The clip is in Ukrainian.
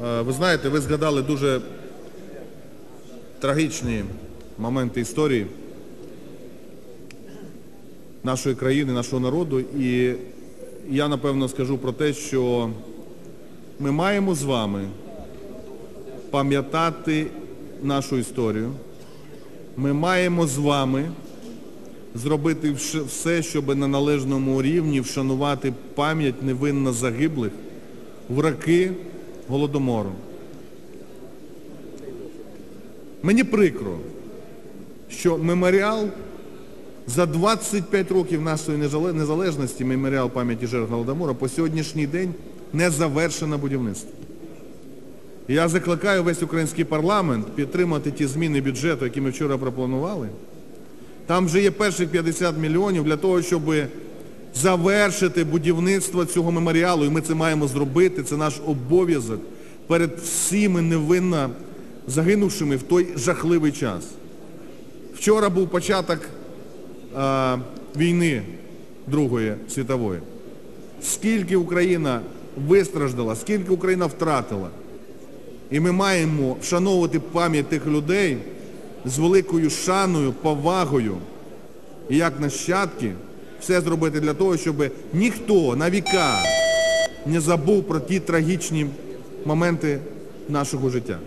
Е, Ви знаєте, ви згадали дуже трагічні моменти історії нашої країни, нашого народу. І я, напевно, скажу про те, що ми маємо з вами пам'ятати нашу історію. Ми маємо з вами зробити все, щоб на належному рівні вшанувати пам'ять невинно загиблих в роки Голодомору. Мені прикро, що меморіал за 25 років нашої незалежності, меморіал пам'яті жертв Голодомору, по сьогоднішній день не завершено будівництво. Я закликаю весь український парламент підтримати ті зміни бюджету, які ми вчора пропонували. Там вже є перших 50 мільйонів для того, щоб завершити будівництво цього меморіалу. І ми це маємо зробити. Це наш обов'язок перед всіми невинно загинувшими в той жахливий час. Вчора був початок а, війни Другої світової. Скільки Україна вистраждала, скільки Україна втратила. І ми маємо вшановувати пам'ять тих людей з великою шаною, повагою. І як нащадки все зробити для того, щоб ніхто на віка не забув про ті трагічні моменти нашого життя.